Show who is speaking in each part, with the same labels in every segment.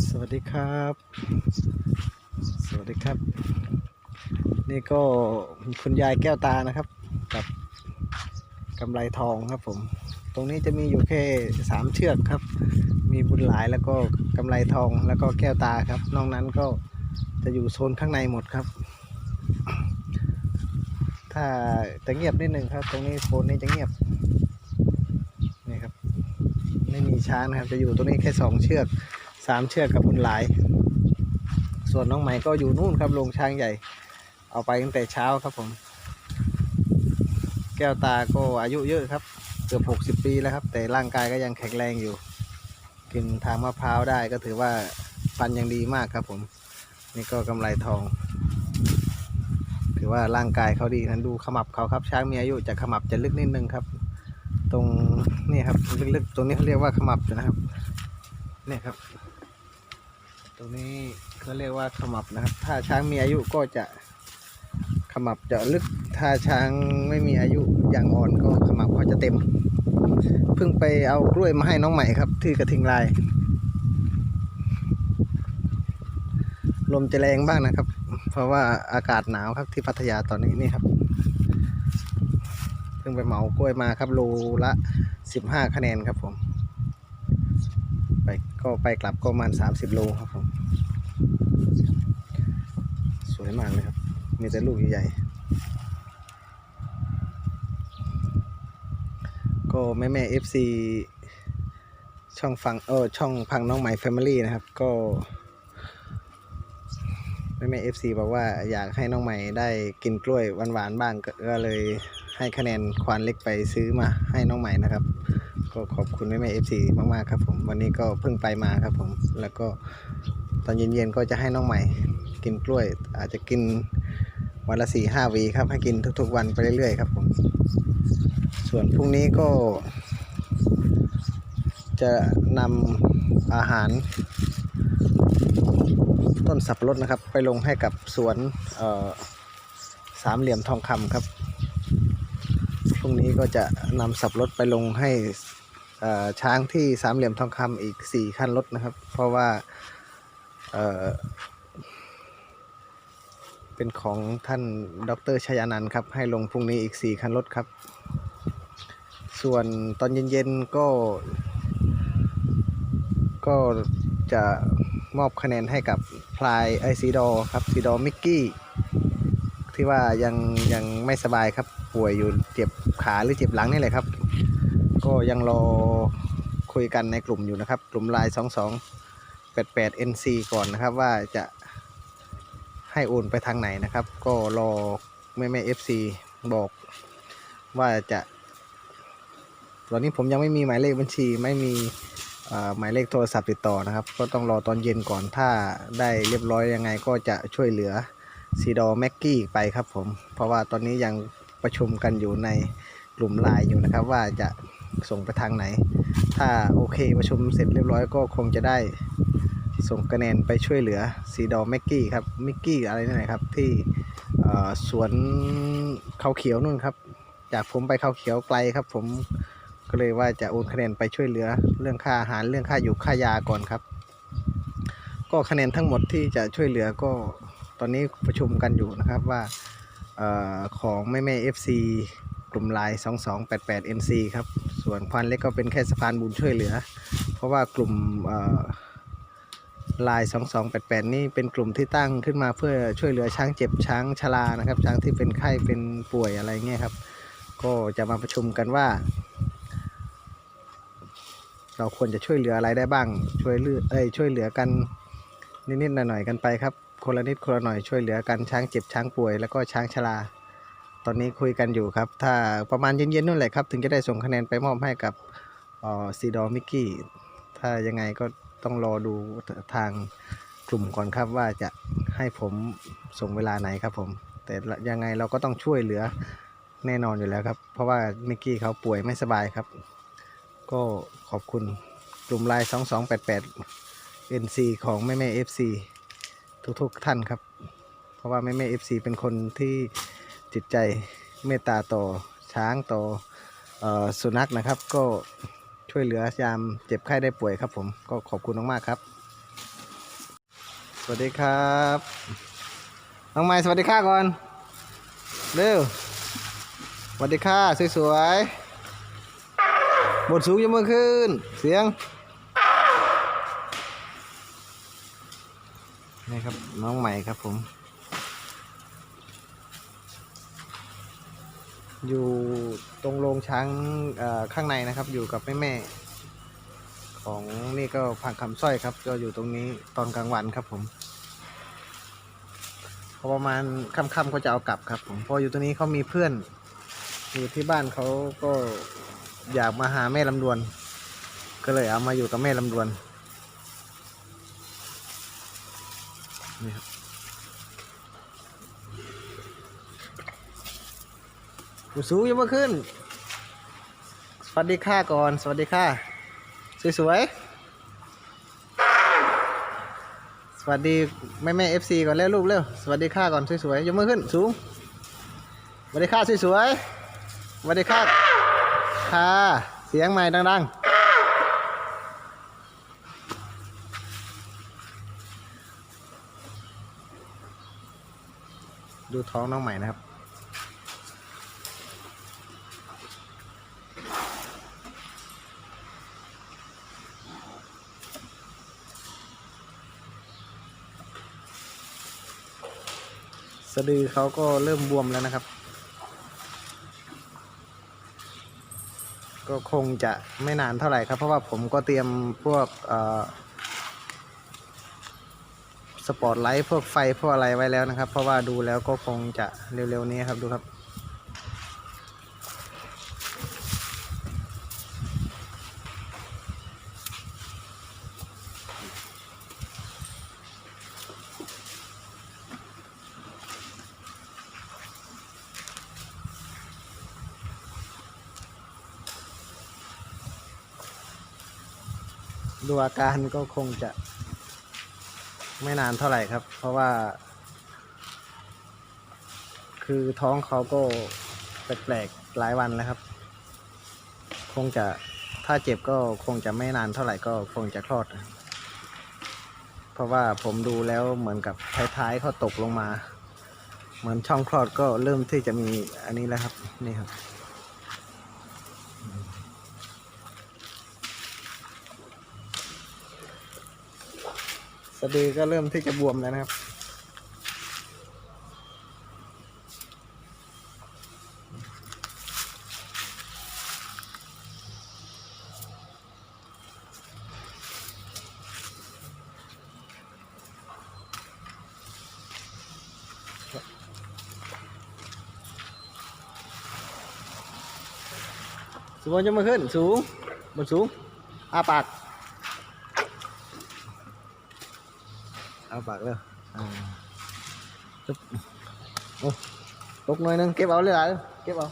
Speaker 1: สวัสดีครับ สวัสดีครับ นี่ก็คุณยายแก้วตานะครับ กับกำไรทองครับผม ตรงนี้จะมีอยู่แค่สามเชือกครับ มีบุญหลายแล้วก็กำไรทองแล้วก็แก้วตาครับ นอกนั้นก็จะอยู่โซนข้างในหมดครับ ถ้าจะเงียบนิดนึงครับ ตรงนี้โซนนี้จะเงียบนี่ครับ ไม่มีช้างนะครับ จะอยู่ตรงนี้แค่สองเชือก สามเชือกกับบุญหลาย ส่วนน้องใหม่ก็อยู่นู่นครับลงช้างใหญ่ เอาไปตั้งแต่เช้าครับผม แก้วตาก็อายุเยอะครับ เกือบหกสิบปีแล้วครับ แต่ร่างกายก็ยังแข็งแรงอยู่ กินทางมะพร้าวได้ก็ถือว่าฟันยังดีมากครับผม นี่ก็กำไรทอง ถือว่าร่างกายเขาดีนั้นดูขมับเขาครับ ช้างมีอายุจะขมับจะลึกนิดนึงครับ ตรงนี่ครับลึกๆตรงนี้เขาเรียกว่าขมับนะครับเนี่ยครับ รงนี้เขาเรียกว่าขมับนะครับ ถ้าช้างมีอายุก็จะขมับจะลึก ถ้าช้างไม่มีอายุอย่างอ่อนก็ขมับเขาจะเต็ม เพิ่งไปเอากล้วยมาให้น้องใหม่ครับที่กระทิงลาย ลมจะแรงบ้างนะครับ เพราะว่าอากาศหนาวครับที่พัทยาตอนนี้นี่ครับ เพิ่งไปเหมากล้วยมาครับโลละสิบห้าคะแนนครับผม ไปก็ไปกลับก็ประมาณสามสิบโลครับผม ส วยมากเลยครับ มีแต่ลูกใหญ่ๆ ก็แม่แม่เอฟซีช่องฟังเออช่องพังน้องใหม่แฟมิลี่นะครับ ก็แม่แม่เอฟซีบอกว่าอยากให้น้องใหม่ได้กินกล้วยหวานๆบ้างก็ก็เลยให้คะแนนควานเล็กไปซื้อมาให้น้องใหม่นะครับก็ขอบคุณแม่แม่เอฟซีมากๆครับผมวันนี้ก็เพิ่งไปมาครับผม แล้วก็ตอนเย็นๆก็จะให้น้องใหม่ กินกล้วย อาจจะกินวันละสี่ห้าวีครับ ให้กินทุกๆวันไปเรื่อยๆครับผม ส่วนพรุ่งนี้ก็ จะนำอาหาร ต้นสับปะรดนะครับ ไปลงให้กับสวนสามเหลี่ยมทองคำครับพรุ่งนี้ก็จะนำสับปะรดไปลงให้ช้างที่สามเหลี่ยมทองคำอีกสี่คันรถนะครับ เพราะว่า เป็นของท่านดรชัยานันท์ครับ ให้ลงพรุ่งนี้อีกสี่คันรถครับ ส่วนตอนเย็นๆก็ ก็จะมอบคะแนนให้กับพลายไอซีดอครับซีดอมิกกี้ที่ว่ายังยังไม่สบายครับ ป่วยอยู่เจ็บขาหรือเจ็บหลังนี่แหละครับ ก็ยังรอคุยกันในกลุ่มอยู่นะครับ กลุ่มไลน์22 88 NC ก่อนนะครับว่าจะ ให้โอนไปทางไหนนะครับ ก็รอแม่แม่ FC บอกว่าจะ ตอนนี้ผมยังไม่มีหมายเลขบัญชีไม่มีหมายเลขโทรศัพท์ติดต่อนะครับ ก็ต้องรอตอนเย็นก่อนถ้าได้เรียบร้อยยังไงก็จะช่วยเหลือซีดอแม็กกี้ไปครับผม เพราะว่าตอนนี้ยังประชุมกันอยู่ในกลุ่มไลน์อยู่นะครับ ว่าจะส่งไปทางไหน ถ้าโอเคประชุมเสร็จเรียบร้อยก็คงจะได้ ส่งคะแนนไปช่วยเหลือซีดอแม็กกี้ครับมิกกี้อะไรนี่นแหละครับ ที่สวนเขาเขียวนู่นครับ จากผมไปเขาเขียวไกลครับ ผมก็เลยว่าจะโอนคะแนนไปช่วยเหลือเรื่องค่าอาหารเรื่องค่าอยู่ค่ายาก่อนครับ ก็คะแนนทั้งหมดที่จะช่วยเหลือก็ตอนนี้ประชุมกันอยู่นะครับว่าออของแม่แม่ FC กลุ่มไลน์2288 NC ครับ ส่วนควันเล็กก็เป็นแค่สะพานบุญช่วยเหลือ เพราะว่ากลุ่ม ลน์2288 นี่เป็นกลุ่มที่ตั้งขึ้นมาเพื่อช่วยเหลือช้างเจ็บช้างชรานะครับ ช้างที่เป็นไข้เป็นป่วยอะไรเงี้ยครับ ก็จะมาประชุมกันว่า เราควรจะช่วยเหลืออะไรได้บ้าง ช่วยเลือเอ้ยช่วยเหลือกันนิดๆหน่อยๆกันไปครับคนละนิดคนละหน่อยช่วยเหลือกันช้างเจ็บช้างป่วยแล้วก็ช้างชราตอนนี้คุยกันอยู่ครับ ถ้าประมาณเย็นๆนู่นแหละครับ ถึงจะได้ส่งคะแนนไปมอบให้กับซีดอมิกกี้ ถ้ายังไงก็ ต้องรอดูทางกลุ่มก่อนครับว่าจะให้ผมส่งเวลาไหนครับผม แต่ยังไงเราก็ต้องช่วยเหลือแน่นอนอยู่แล้วครับ เพราะว่ามิกกี้เขาป่วยไม่สบายครับ ก็ขอบคุณกลุ่มไลน์2288 NC ของแม่แม่ FC ทุกๆท่านครับ เพราะว่าแม่แม่ FC เป็นคนที่จิตใจเมตตาต่อช้างต่อออสุนัขนะครับ ก็ ช่วยเหลือยามเจ็บไข้ได้ป่วยครับผมก็ขอบคุณมากๆครับ สวัสดีครับน้องไม้สวัสดีค่ะก่อนเร็วสวัสดีค่ะสวยๆบทสูงยกมือขึ้น เสียงนี่ครับน้องใหม่ครับผม อยู่ตรงโรงช้างข้างในนะครับ อยู่กับแม่แม่ของนี่ก็พังคำสร้อยครับ ก็อยู่ตรงนี้ตอนกลางวันครับผมพอประมาณค่ำๆก็จะเอากลับครับ ผมพออยู่ตรงนี้เขามีเพื่อน อยู่ที่บ้านเขาก็อยากมาหาแม่ลำดวน ก็เลยเอามาอยู่กับแม่ลำดวนนี่ครับ อยู่สูงยังไม่ขึ้น สวัสดีค่ะก่อน สวัสดีค่ะ สวยๆ สวัสดีแม่แม่เอฟซีก่อนเร็วลูกเร็ว สวัสดีค่ะก่อนสวยๆยกมือขึ้นสูง สวัสดีค่ะสวยๆ สวัสดีค่ะ ค่ะ เสียงใหม่ดังๆดูท้องน้องใหม่นะครับะดือเขาก็เริ่มบวมแล้วนะครับ ก็คงจะไม่นานเท่าไหร่ครับ เพราะว่าผมก็เตรียมพวกเอ่อสปอตไลท์พวกไฟพวกอะไรไว้แล้วนะครับ เพราะว่าดูแล้วก็คงจะเร็วๆนี้ครับดูครับ ดูอาการก็คงจะไม่นานเท่าไหร่ครับ เพราะว่า คือท้องเขาก็แปลกๆหลายวันแล้วครับ คงจะถ้าเจ็บก็คงจะไม่นานเท่าไหร่ก็คงจะคลอด เพราะว่าผมดูแล้วเหมือนกับท้ายๆเขาตกลงมา เหมือนช่องคลอดก็เริ่มที่จะมีอันนี้แล้วครับ นี่ครับ สะดือก็เริ่มที่จะบวมแล้วนะครับ สูงจะมาขึ้น สูงบนสูงอาปาก เอาปากเลยอ่าจุ๊บโอ้ตกหน่อยนึงเก็บเอาเลยหลายเก็บเอา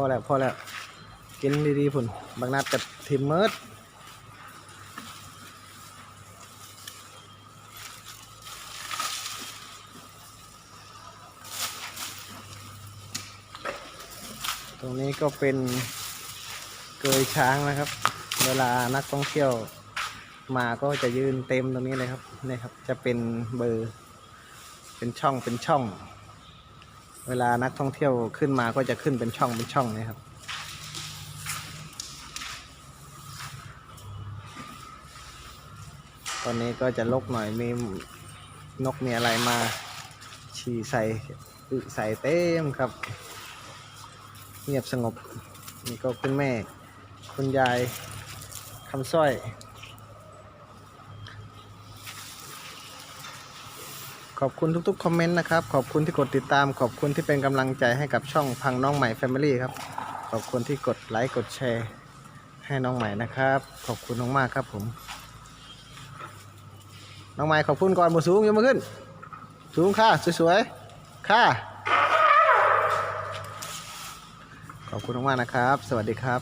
Speaker 1: อแล้วพอแล้วกินดีๆพุ่นบางนัดกับทิมเมิร์ดตรงนี้ก็เป็นเกยช้างนะครับ เวลานักท่องเที่ยวมาก็จะยืนเต็มตรงนี้เลยครับนี่ครับ จะเป็นเบอร์ เป็นช่องเป็นช่อง เวลานักท่องเที่ยวขึ้นมาก็จะขึ้นเป็นช่องเป็นช่องนะครับ ตอนนี้ก็จะลกหน่อยมีนกมีอะไรมาฉี่ใส่อึใส่เต็มครับ เงียบสงบ นี่ก็คุณแม่ คุณยายคำสร้อย ขอบคุณทุกๆคอมเมนต์นะครับ ขอบคุณที่กดติดตาม ขอบคุณที่เป็นกำลังใจให้กับช่องพังน้องใหม่ Family ครับ ขอบคุณที่กดไลค์กดแชร์ ให้น้องใหม่นะครับ ขอบคุณมากๆครับผม น้องใหม่ขอบคุณก่อนบนสูงยกมือขึ้น สูงค่ะสวยๆค่ะ ขอบคุณมากๆนะครับ สวัสดีครับ